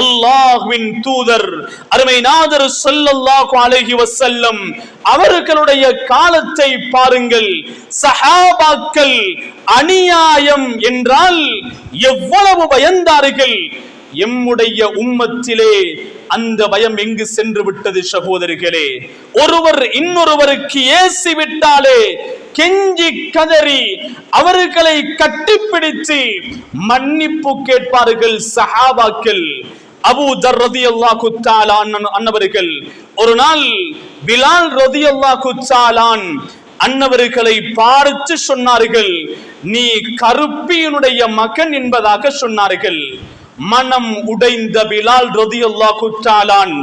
அல்லாஹ்வின் தூதர் அருமை நாதர் சொல்லல்லாஹு அலைஹி வசல்லம் அவர்களுடைய காலத்தை பாருங்கள். சஹாபாக்கள் அநியாயம் என்றால் எவ்வளவு பயந்தார்கள். எம்முடைய உம்மத்திலே அந்த பயம் எங்கு சென்று விட்டது சகோதரிகளே? ஒருவர் இன்னொருவருக்கு ஏசி விட்டாலே கெஞ்சி கதறி அவர்களை கட்டிப்பிடித்து மன்னிப்பு கேட்பார்கள் சஹாபாக்கள். அபூ தர் ரதி அல்லா குத்தாலான் அன்னவர்கள். ஒரு நாள் பிலால் ருதியல்லாஹ் குத்தாலான் அன்னவர்களை பார்த்து சொன்னார்கள். நீ கருப்பியினுடைய மகன் என்பதாக சொன்னார்கள். மனம் உடைந்த பிலால் ரதியல்லாஹு குத்தாலான்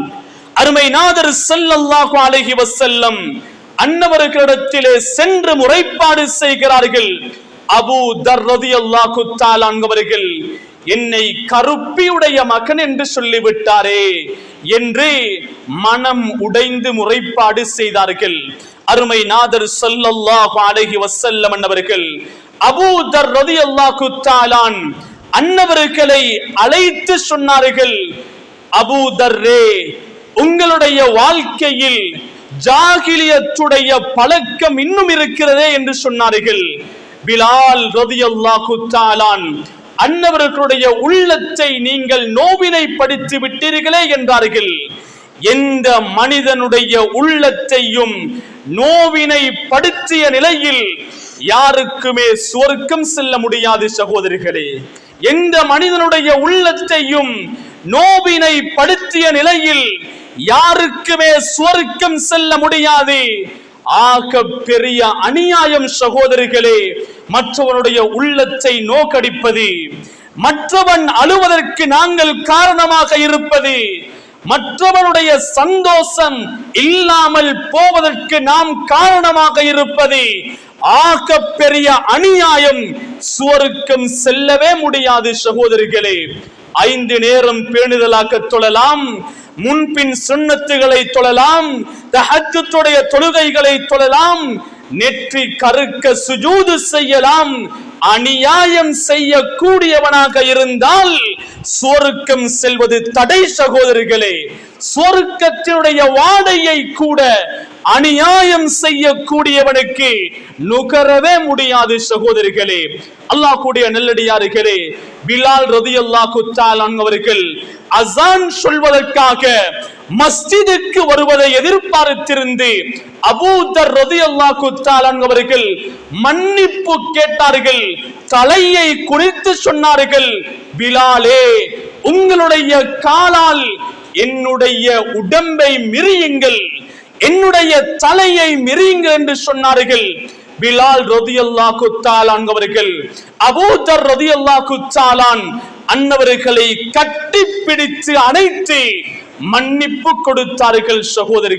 அருமை நாதர் செல்லல்லாஹு அழகி வசல்லம் அன்னவர்களிடத்திலே சென்று முறைப்பாடு செய்கிறார்கள். அபூ தர் ரதி அல்லா குத்தாலான் அவர்கள் என்னை கருப்பியுடைய மகன் என்று சொல்லிவிட்டாரே என்று மனம் உடைந்து முறைப்பாடு செய்தார்கள். அருமை நாதர் சொல்லல்லாஹு அழகி வசல்லம் அன்னவர்கள் அபூதர் ரதி அல்லா குத்தாலான் அன்னவர்களை அழைத்து சொன்னார்கள் அபூதர்ரே உங்களுடைய வாழ்க்கையில் ஜாகிலியத்துடைய பழக்கம் இன்னும் இருக்கிறதே என்று சொன்னார்கள். பிலால் ரதியல்லாஹு குத்தாலான் அன்னவர்களுடைய உள்ளத்தை நீங்கள் நோவினை படித்து விட்டீர்களே என்றார்கள். எந்த மனிதனுடைய உள்ளத்தையும் நோவினை படுத்திய நிலையில் யாருக்குமே சுவர்க்கம் செல்ல முடியாது சகோதரிகளே. எந்த மனிதனுடைய உள்ளத்தையும் நோவினை படுத்திய நிலையில் யாருக்குமே சுவர்க்கம் செல்ல முடியாது. ஆக பெரிய அநியாயம் சகோதரிகளே மற்றவனுடைய உள்ளத்தை நோக்கடிப்பது மற்றவன் அழுவதற்கு நாங்கள் காரணமாக இருப்பது மற்றவனுடைய சந்தோஷம் இல்லாமல் போவதற்கு நாம் காரணமாக இருப்பது ஆக பெரிய அநியாயம் சுவருக்கும் செல்லவே முடியாது சகோதரிகளே. ஐந்து நேரம் பேணுதலாக தொழலாம். முன்பின் சுண்ணத்துகளை தொழலாம் தஹஜ்ஜுடைய தொழுகைகளை தொழலாம் நெற்றி கருக்க சுஜூது செய்யலாம் அநியாயம் செய்யக்கூடியவனாக இருந்தால் சுவருக்கம் செல்வது தடை சகோதரிகளே சுவருக்கத்தினுடைய வாடையை கூட அநியாயம் செய்யக்கூடியவனுக்கு நுகரவே முடியாது சகோதரிகளே. அல்லாஹ் கூடிய நெல்லடியார்களே பிலால் ரதி அல்லாஹ் அவர்கள் அசான் சொல்வதற்காக மஸ்ஜிதுக்கு வருவதை எதிர்பார்த்திருந்து அபூதர் ரதி அல்லாஹ் அவர்கள் மன்னிப்பு கேட்டார்கள் தலையை குறித்து சொன்னார்கள் பிலாலே உங்களுடைய காலால் என்னுடைய உடம்பை மிரியுங்கள். என்னுடைய தலையை மிரியுங்கள் என்று சொன்னார்கள். பிலால் ரதியல்லாஹு தாலான் அவர்கள் அபூதர் ரதியல்லாஹு குத்தாலான் அன்னவர்களை கட்டிப்பிடித்து அணைத்து மன்னிப்பு கொடுத்தார்கள் சகோதரி